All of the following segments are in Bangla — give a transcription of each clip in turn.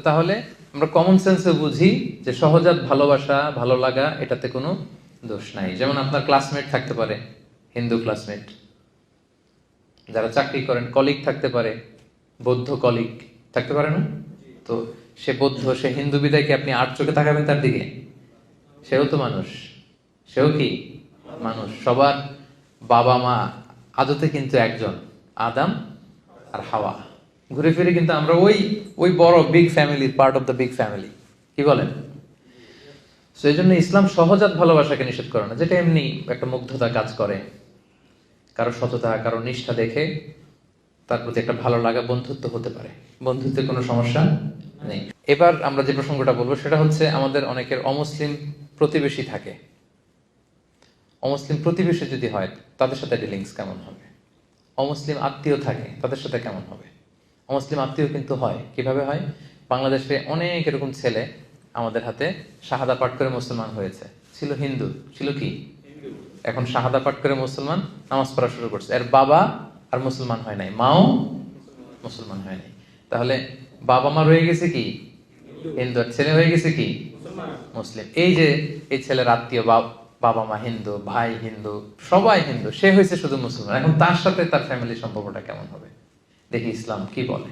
তাহলে আমরা কমন সেন্সে বুঝি যে সহজাত ভালোবাসা, ভালো লাগা, এটাতে কোনো দোষ নাই। যেমন আপনার ক্লাসমেট থাকতে পারে, হিন্দু ক্লাসমেট যারা চাকরি করেন কলিগ থাকতে পারে, বৌদ্ধ কলিগ থাকতে পারে না? তো সে বৌদ্ধ, সে হিন্দু বিদায়কে আপনি আট চোখে তাকাবেন তার দিকে? সেও তো মানুষ। সেও কি? মানুষ। সবার বাবা মা আদতে কিন্তু একজন, আদাম আর হাওয়া। ঘুরে ফিরে কিন্তু আমরা ওই ওই বড় বিগ ফ্যামিলির part of the big family কি বলেন? এই জন্য ইসলাম সহজাত ভালোবাসাকে নিষেধ করে না, যেটা এমনি একটা মুগ্ধতা কাজ করে। কারও সততা, কারও নিষ্ঠা দেখে তার প্রতি একটা ভালো লাগা বন্ধুত্ব হতে পারে। বন্ধুত্বে কোনো সমস্যা নেই। এবার আমরা যে প্রসঙ্গটা বলব, সেটা হচ্ছে আমাদের অনেকের অমুসলিম প্রতিবেশী থাকে। অমুসলিম প্রতিবেশী যদি হয়, তাদের সাথে ডিলিংস কেমন হবে? অমুসলিম আত্মীয় থাকে, তাদের সাথে কেমন হবে? অমুসলিম আত্মীয় কিন্তু হয়। কীভাবে হয়? বাংলাদেশে অনেক এরকম ছেলে আমাদের হাতে শাহাদা পাঠ করে মুসলমান হয়েছে। ছিল হিন্দু। ছিল কি? এখন শাহাদা পাঠ করে মুসলমান নামাজ পড়া শুরু করছে। এর বাবা আর মুসলমান হয় নাই। মাও মুসলমান হয় নাই। তাহলে বাবা মা রয়ে গেছে কি? হিন্দু। আর ছেলে হয়ে গেছে কি? মুসলিম। এই যে এই ছেলের আত্মীয় বাব- বাবা মা হিন্দু ভাই হিন্দু সবাই হিন্দু। সে হয়েছে শুধু মুসলমান। এখন তার সাথে তার ফ্যামিলির সম্পর্কটা কেমন হবে? দেখি ইসলাম কি বলে?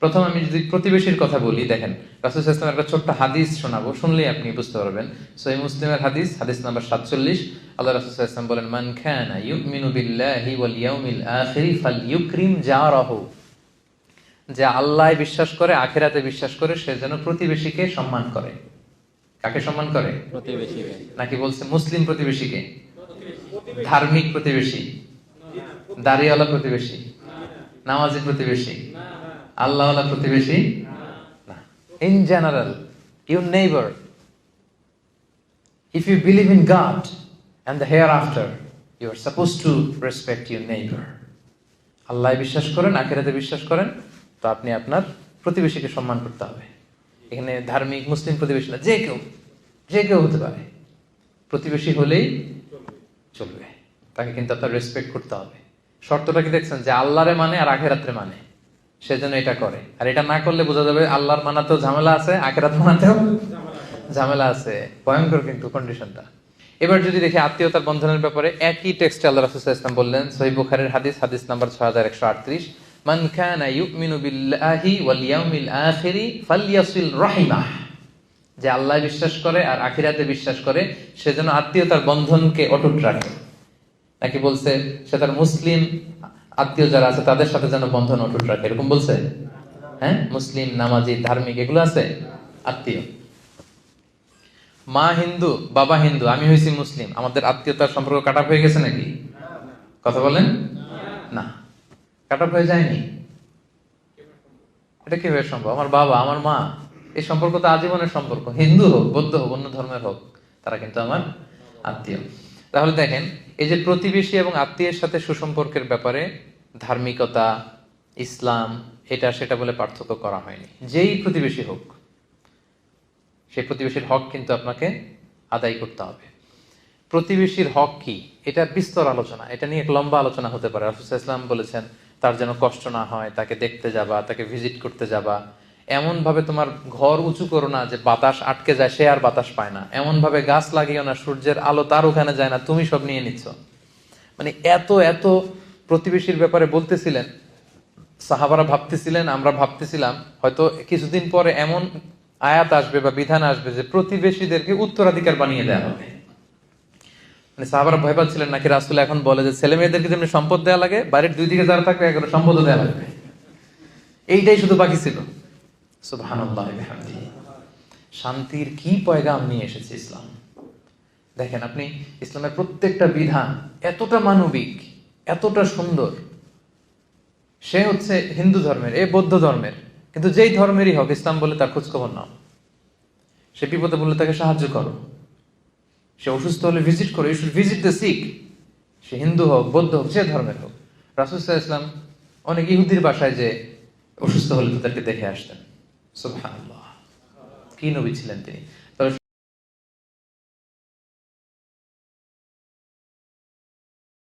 প্রথম আমি যদি প্রতিবেশীর কথা বলি দেখেন রাসুল ইসলামের একটা ছোট্ট হাদিস শোনাবো শুনলেই আপনি বুঝতে পারবেন। সহি মুসলিমের হাদিস হাদিস নাম্বার সাতচল্লিশ। আল্লাহ রাসুল ইসলাম বলেন মান খানা ইউমিনু বিল্লাহি ওয়াল ইয়াউমিল আখিরি ফালইউকরিম জারাহু। যে আল্লাহ বিশ্বাস করে আখেরাতে বিশ্বাস করে সে যেন প্রতিবেশীকে সম্মান করে। কাকে সম্মান করে? প্রতিবেশী নাকি বলছে মুসলিম প্রতিবেশীকে? ধার্মিক প্রতিবেশী? দাড়িওয়ালা প্রতিবেশী? নামাজি প্রতিবেশী। আল্লাহওয়ালা প্রতিবেশী? না। In general your neighbour if you believe in God and the hereafter you are suppose to respect your neighbour আল্লাহ বিশ্বাস করেন আখেরাতে বিশ্বাস করেন তো আপনি আপনার প্রতিবেশীকে সম্মান করতে হবে। এখানে ধার্মিক মুসলিম প্রতিবেশী না যে কেউ যে কেউ হতে পারে। প্রতিবেশী হলেই চলবে। তাকে কিন্তু আপনার রেসপেক্ট করতে হবে। শর্তটা কি দেখছেন? যে আল্লাহরে মানে আর আখেরাত্রে মানে। সেজন্য এটা করে। আর এটা না করলে বোঝা যাবে আল্লাহর মানাতেও ঝামেলা আছে, আখেরাত মানাতেও ঝামেলা আছে। ভয়ঙ্কর কিন্তু কন্ডিশনটা এবার যদি দেখি আত্মীয়তার বন্ধনের ব্যাপারে, একই টেক্সটে আল্লাহ রাসূল ওয়াসাল্লাম বললেন, সহিহ বুখারীর হাদিস হাদিস নাম্বার 6138 মান কানা ইউমিনু বিল্লাহি ওয়াল ইয়াউমিল আখিরি ফালইয়াসিল রাহিমাহ যে আল্লাহ বিশ্বাস করে আর আখিরাতে বিশ্বাস করে সেজন্য আত্মীয়তার বন্ধনকে অটুট রাখে। নাকি বলছে, সে তার মুসলিম আত্মীয় যারা আছে, তাদের সাথে যেন বন্ধন অটুট রাখে? এরকম বলছে? হ্যাঁ? মুসলিম, নামাজি, ধার্মিক, এগুলো আছে? আত্মীয়। মা হিন্দু, বাবা হিন্দু, আমি হয়েছি মুসলিম। আমাদের আত্মীয়তার সম্পর্ক কাটা হয়ে গেছে নাকি? কথা বলেন? না। কাটা হয়ে যায়নি? এটা কীভাবে সম্ভব? আমার বাবা, আমার মা, এই সম্পর্ক তো আজীবনের সম্পর্ক। হিন্দু হোক, বৌদ্ধ হোক, অন্য ধর্মের হোক, তারা কিন্তু আমার আত্মীয়। তাহলে দেখেন এই যে প্রতিবেশী এবং আত্মীয়ের সাথে সুসম্পর্কের ব্যাপারে ধার্মিকতা, ইসলাম, এটা সেটা বলে পার্থক্য করা হয়নি। যেই প্রতিবেশী হোক, সেই প্রতিবেশীর হক কিন্তু আপনাকে আদায় করতে হবে। প্রতিবেশীর হক কি? এটা বিস্তর আলোচনা। এটা নিয়ে এক লম্বা আলোচনা হতে পারে। রাসুল ইসলাম বলেছেন, তার যেন কষ্ট না হয়, তাকে দেখতে যাবা, তাকে ভিজিট করতে যাবা। এমন ভাবে তোমার ঘর উঁচু করো না যে বাতাস আটকে যায়, সে আর বাতাস পায় না। এমন ভাবে গাছ লাগিও না, সূর্যের আলো তার ওখানে যায় না, তুমি সব নিয়ে নিচ্ছ। মানে এত এত প্রতিবেশীর ব্যাপারে বলতেছিলেন, সাহাবারা ভাবতেছিলেন, আমরা ভাবতেছিলাম, হয়তো কিছুদিন পরে এমন আয়াত আসবে বা বিধান আসবে যে প্রতিবেশীদেরকে উত্তরাধিকার বানিয়ে দেওয়া হবে। মানে সাহাবারা ভয় পাচ্ছিলেন নাকি রাসুল এখন বলে যে ছেলে মেয়েদেরকে যেমনি সম্পদ দেওয়া লাগে, বাড়ির দুই দিকে যারা থাকবে সম্পদ দেওয়া লাগবে। এইটাই শুধু বাকি ছিল। শান্তির কি পয়গাম নিয়ে এসেছে ইসলাম? দেখেন আপনি, ইসলামের প্রত্যেকটা বিধান এতটা মানবিক, এতটা সুন্দর। সে হচ্ছে হিন্দু ধর্মের, এ বৌদ্ধ ধর্মের। কিন্তু যেই ধর্মেরই হোক, ইসলাম বলে তার খোঁজখবর নাও। সে বিপদে বললে তাকে সাহায্য করো। সে অসুস্থ হলে ভিজিট করো। ইউ ভিজিট দ্য শিখ সে হিন্দু হোক, বৌদ্ধ হোক, যে ধর্মের হোক। রাসুসাহ ইসলাম অনেক ইহুদির বাসায় যে অসুস্থ হলে তাদেরকে দেখে আসতেন। সুবহানাল্লাহ কি নবী ছিলেন তিনি